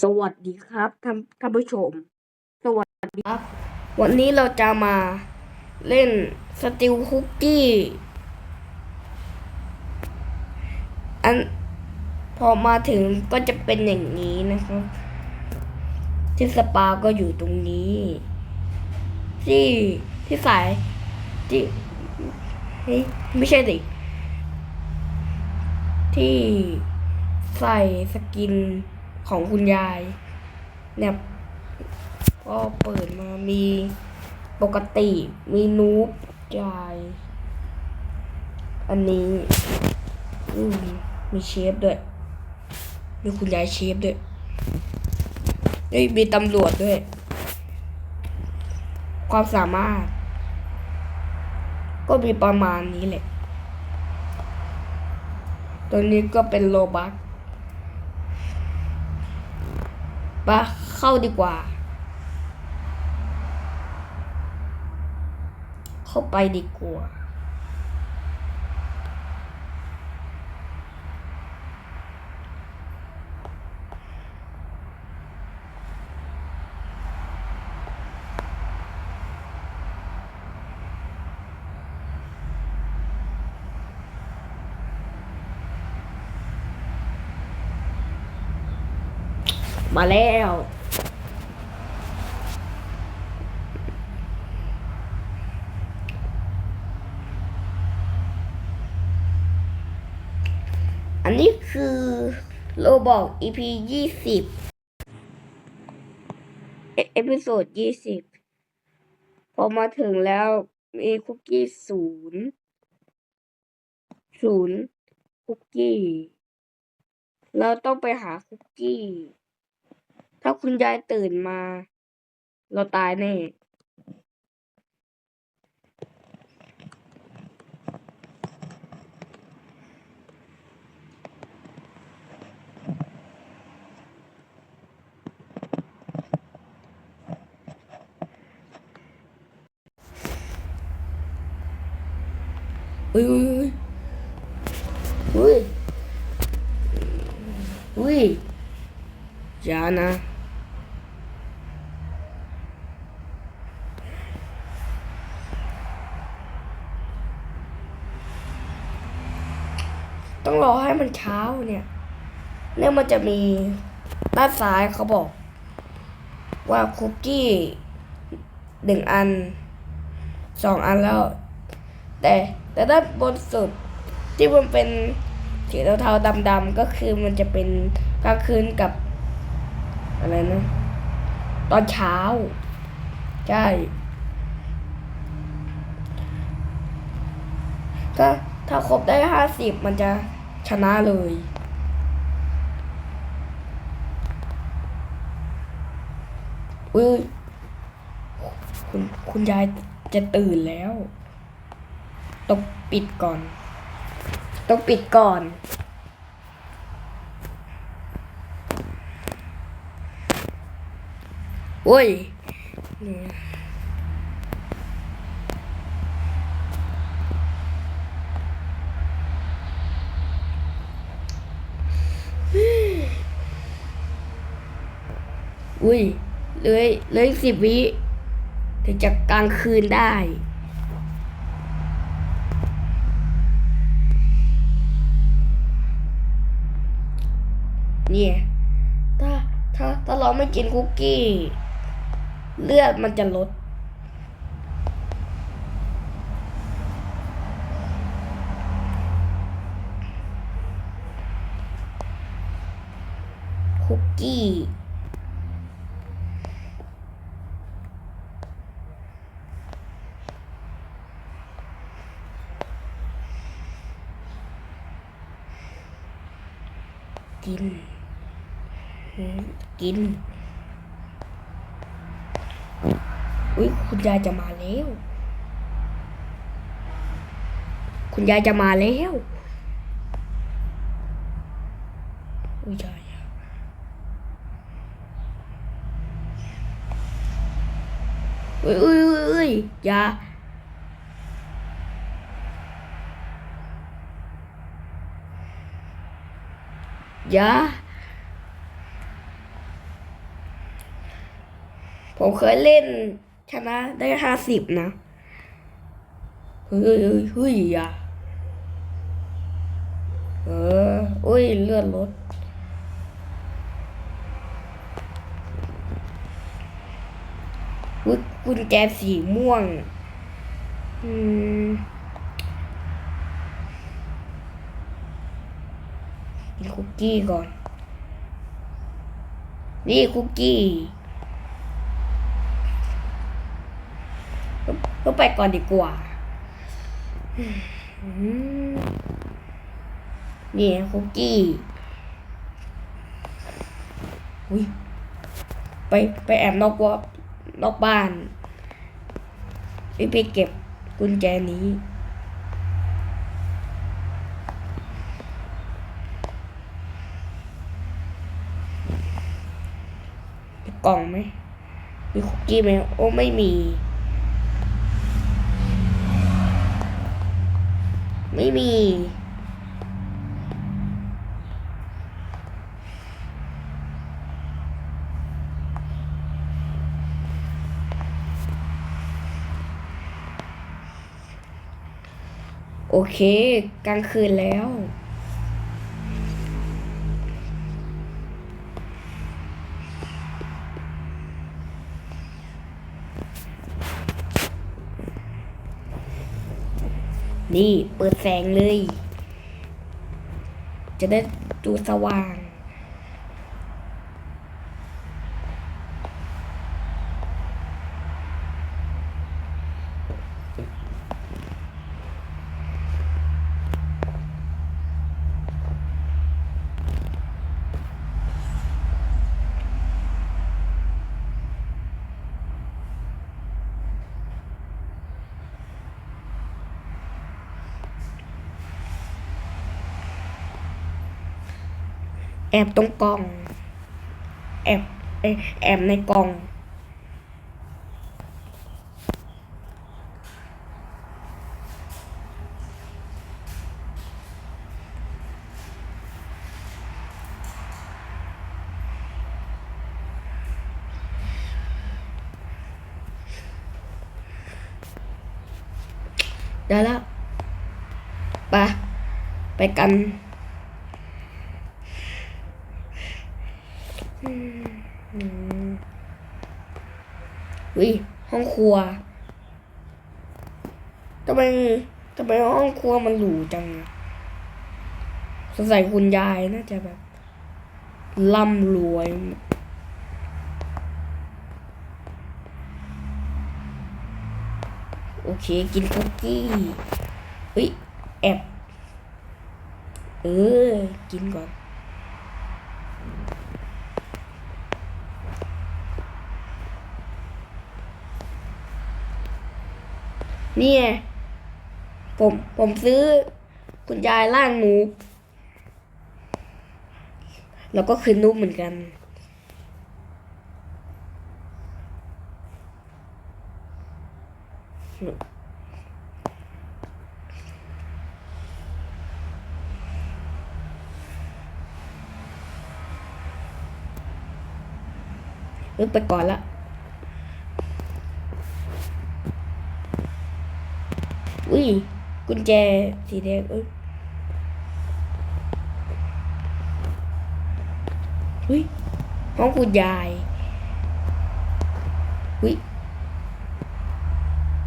สวัสดีครับท่านท่านผู้ชม สวัสดีครับ วันนี้เราจะมาเล่นสติลคุกกี้อันพอมาถึงก็จะเป็นอย่างนี้นะครับ ที่สปาก็อยู่ตรงนี้ ที่ที่สายที่เฮ้ยไม่ใช่สิที่ ใส่สกินของคุณยายเนี่ยก็เปิดมามีปกติมีนูบยายอันนี้อืมมีเชฟด้วย มีคุณยายเชฟด้วยเอ้ยมีตำรวจด้วย ความสามารถ ก็มีประมาณนี้แหละ ตัวนี้ก็เป็นโลบัก ปะเข้าดีกว่า เข้าไปดีกว่า มาแล้ว อันนี้คือโลบอก EP ยี่สิบเอพิโซดยี่สิบพอมาถึงแล้วมีคุกกี้ศูนย์ศูนย์คุกกี้ เราต้องไปหาคุกกี้ ถ้าคุณยายตื่นมา เราตายแน่อุ้ยอุ้ยอุ้ยอุ้ยอย่านะ ต้องรอให้มัน เช้าเนี่ยเนี่ยมันจะมีด้านซ้ายเขาบอก ว่าคุกกี้หนึ่งอันสองอันแล้ว แต่แต่ด้านบนสุดที่มันเป็นสีเทาๆดำๆก็คือมันจะเป็นกลางคืนกับอะไรนะตอนเช้า ใช่ถ้าถ้าครบได้ห้าสิบมันจะ ชนะเลยอุ้ยคุณคุณยายจะตื่นแล้ว ต้องปิดก่อน ต้องปิดก่อนโอ้ย อุ้ยเลยเลยสิบวิถึงจะกลางคืนได้ เนี่ย ถ้าถ้าถ้าเราไม่กินคุกกี้ เลือดมันจะลด คุกกี้ กิน กิน อุ้ยคุณยายจะมาแล้ว คุณยายจะมาแล้วอุ้ยยายอุ้ยอุ้ยอุ้ยอยอยา ยาผมเคยเล่นชนะได้ห้าสิบนะเฮ้ยเฮ้ยอะเอออุ้ยเลื่อนรถกุญแจสีม่วง อืม คุกกี้ก่อน นี่คุกกี้ก็ไปก่อนดีกว่าอืมนี่คุกกี้อุ้ยไปไปแอบนอกวัวนอกบ้านไปไปเก็บกุญแจนี้ กล่องไหม มีคุกกี้ไหมโอ้ไม่มี ไม่มี โอเค กลางคืนแล้ว นี่เปิดแสงเลย จะได้ดูสว่าง แอบตรงกล่องแอบเอ้ยแอบในกล่อง ได้แล้ว ไป ไปกัน วิห้อง ครัวทำไมทำไมห้องครัวมันหรูจังสงสัยคุณยายน่าจะแบบร่ำรวยโอเค กินคุกกี้เฮ้ยแอบเออ กินก่อน นี่ไงผมผมซื้อคุณยายล่างนูบแล้วก็คือนูบเหมือนกันนึกไปก่อนละ ย กุญแจสีแดงเอ้ยอุ้ยห้องคุณยายอุ้ย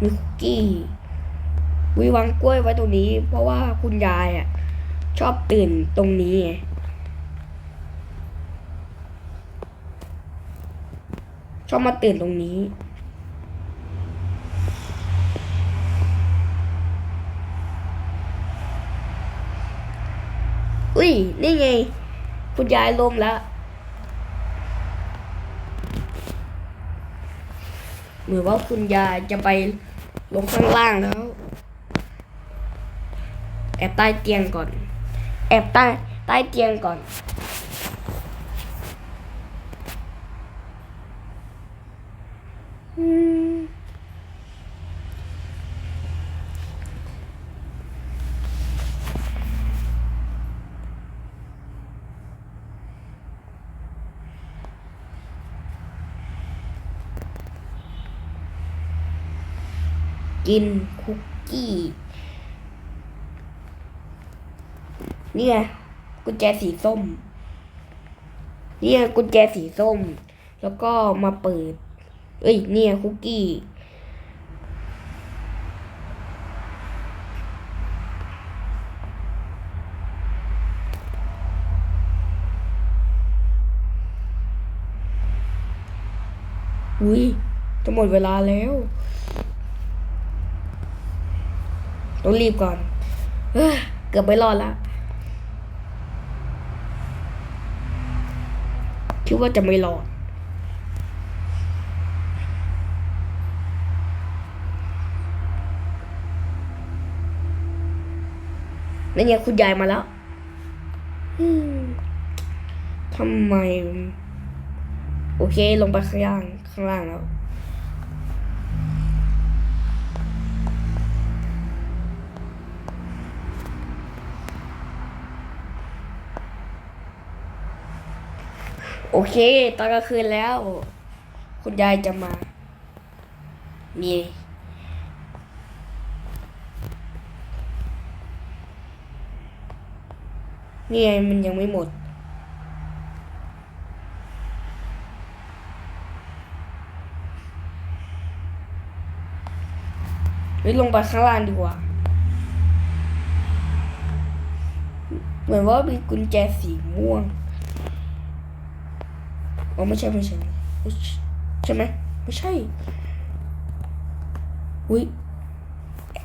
มีคุกกี้วิวางกล้วยไว้ตรงนี้ เพราะว่าคุณยายอะ ชอบตื่นตรงนี้ไงชอบมาตื่นตรงนี้ อุ้ย นี่ไง คุณยายล้มแล้วเหมือนว่าคุณยายจะไปลงข้างล่างแล้ว แอบใต้เตียงก่อน แอบใต้ใต้เตียงก่อน อืม กินคุกกี้ นี่ไงกุญแจสีส้ม นี่ไงกุญแจสีส้ม แล้วก็มาเปิด เอ้ยเนี่ยคุกกี้ อุ้ยจะหมดเวลาแล้ว ต้องรีบก่อน เกือบไม่รอดละคิดว่าจะไม่รอดนั่นไงคุณยายมาแล้วทำไม โอเค ลงไปข้างล่าง ข้างล่างแล้ว โอเค ตอนกลางคืนแล้ว คุณยายจะมา นี่นี่ไงมันยังไม่หมดเฮ้ยลงไปข้างล่างดีกว่า เหมือนว่ามีกุญแจสีม่วง อ๋อไม่ใช่ไม่ใช่ไม่ใช่ใช่ไหมไม่ใช่อุ้ย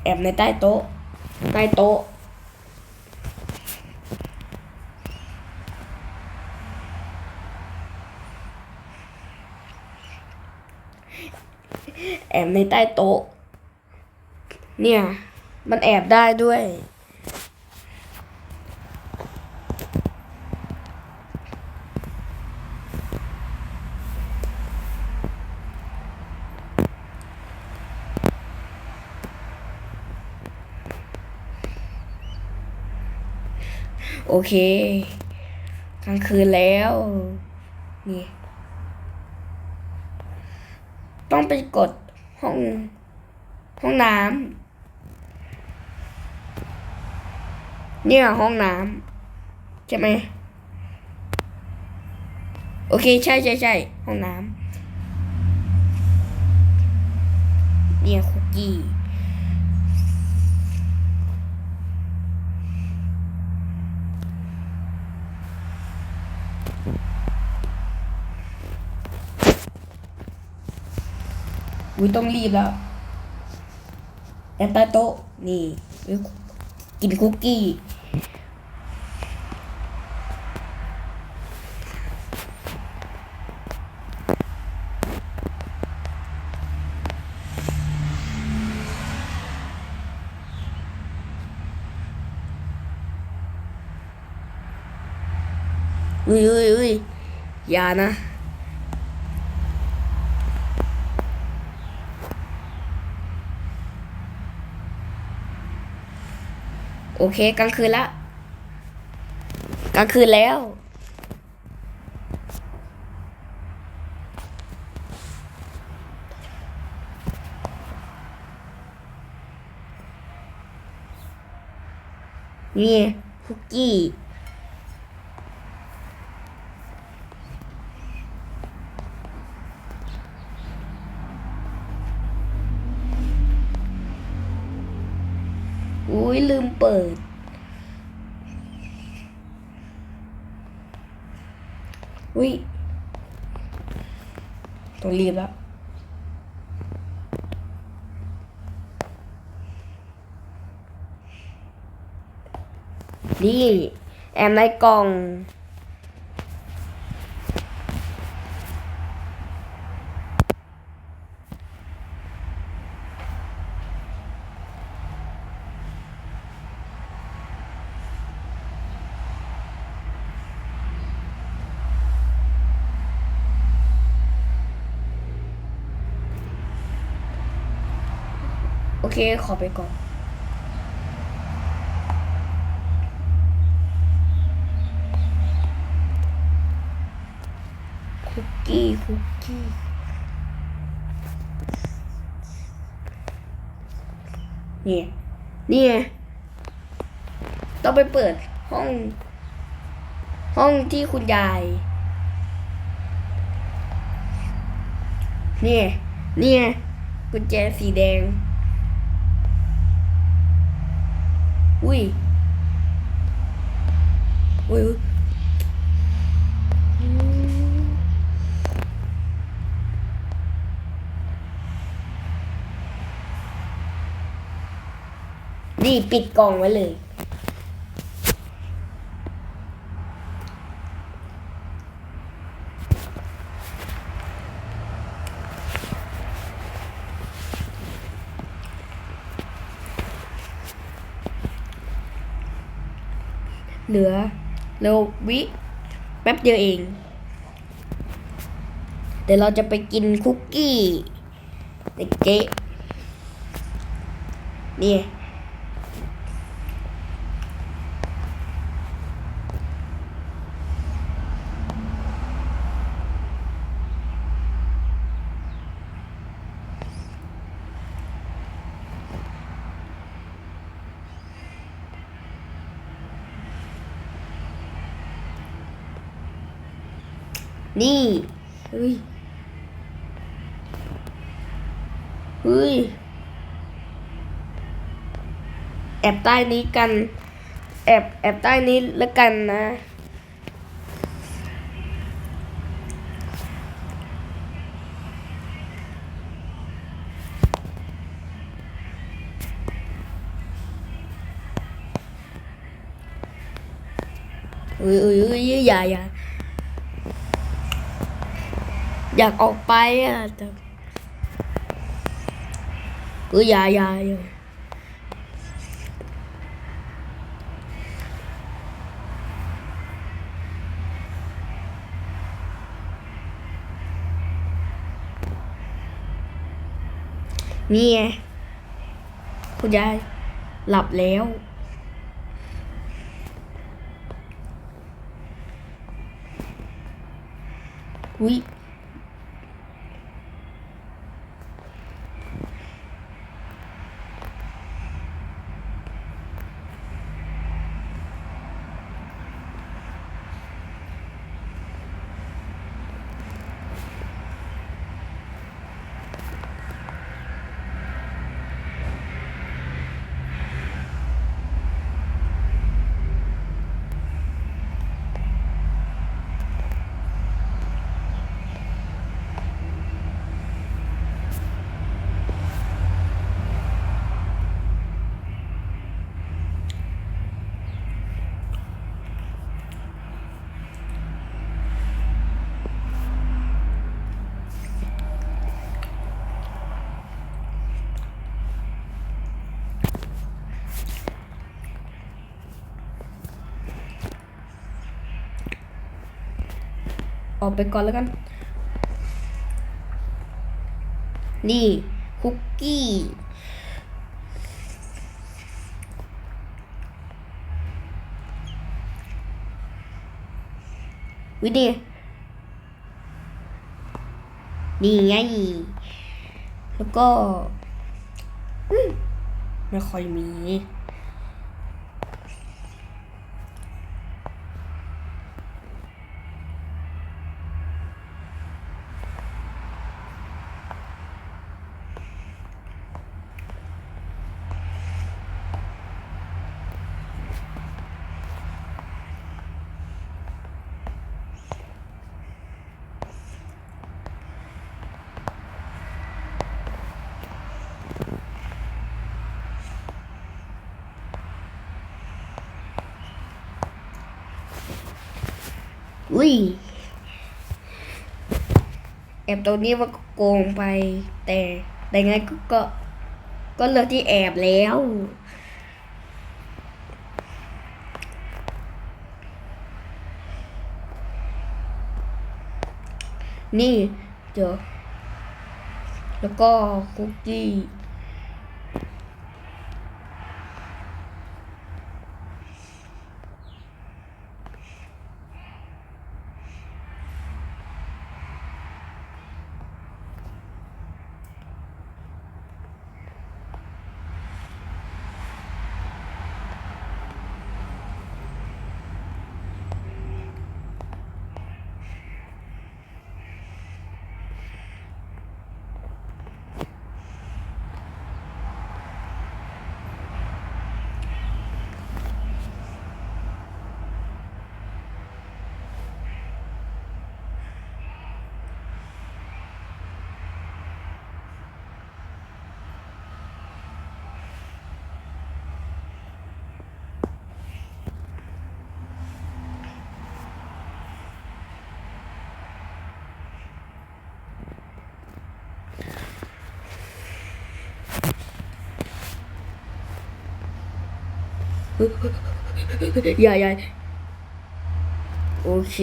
แอบในใต้โต๊ะ ใต้โต๊ะแอบในใต้โต๊ะ เนี่ย มันแอบได้ด้วย โอเคกลางคืนแล้ว นี่ ต้องไปกดห้อง ห้องน้ำเนี่ยห้องน้ำใช่ไหมโอเค ใช่ใช่ใช่ห้องน้ำเนี่ยคุกกี้ อุ้ยต้องรีบแล้วแอนใต้โต๊ะนี่อุ๊ยกินคุกกี้อุ้ย อุ้ยอุ้ยอย่านะ โอเคกลางคืนละกลางคืนแล้วนี่คุกกี้ อุ้ยลืมเปิด อุ้ยต้องรีบแล้วนี่แอมในกล่อง ขอไปก่อนคุกกี้คุกกี้นี่นี่ไงต้องไปเปิดห้อง ห้องที่คุณยาย นี่นี่กุญแจสีแดง อุ้ยอุ้ยนี่ปิดกล่องไว้เลย เหลือเร็ววิ แป๊บเดียวเอง เดี๋ยวเราจะไปกินคุกกี้ในเก๊นี่ นี่เฮ้ยเฮ้ย แอบใต้นี้กัน แอบแอบใต้นี้แล้วกันนะเอ้ยเอ้ยเอ้ยอย่าอย่า อยากออกไปอะแต่เอ้ยอย่าอย่าอย่นี่ไงคุณยายหลับแล้วอุ้ย ออกไปก่อนแล้วกัน นี่ คุกกี้วิดีนี่ไง แล้วก็มไม่ค่อยมี อุ้ยแอบตรงนี้ว่าโกงไป แต่แต่ไงก็ก็ก็เลือกที่แอบแล้วนี่เดี๋ยวแล้วก็คุกกี้ อย่าอย่าโอเค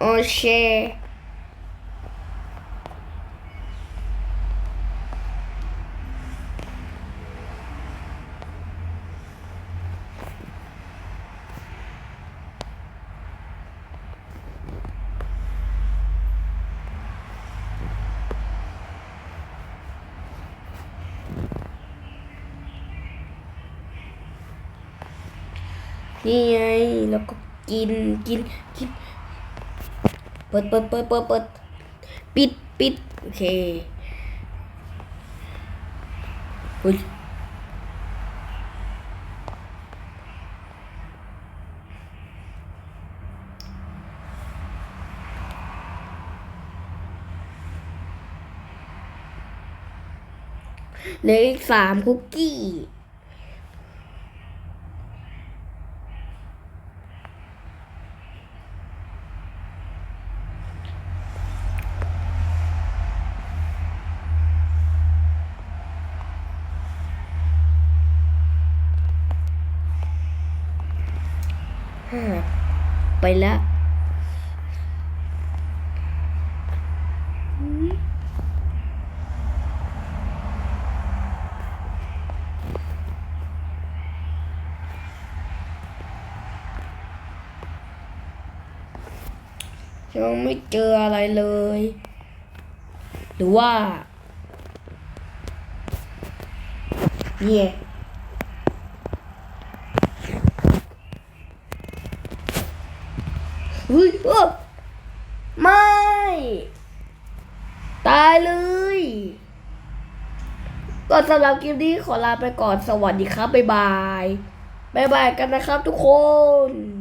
โอเค นี่ไง แล้วก็กินกินกิน เปิดเปิดเปิดเปิดเปิดปิดปิดโอเคเฮ้ยเหลืออีกสามคุกกี้ ห้าไปแล้ว ยังไม่เจออะไรเลย หรือว่าเนี่ยเฮ้ยเอ้อไม่ ตายเลย ก็สำหรับคลิปนี้ขอลาไปก่อนสวัสดีครับ บ๊ายบาย บ๊ายบายกันนะครับทุกคน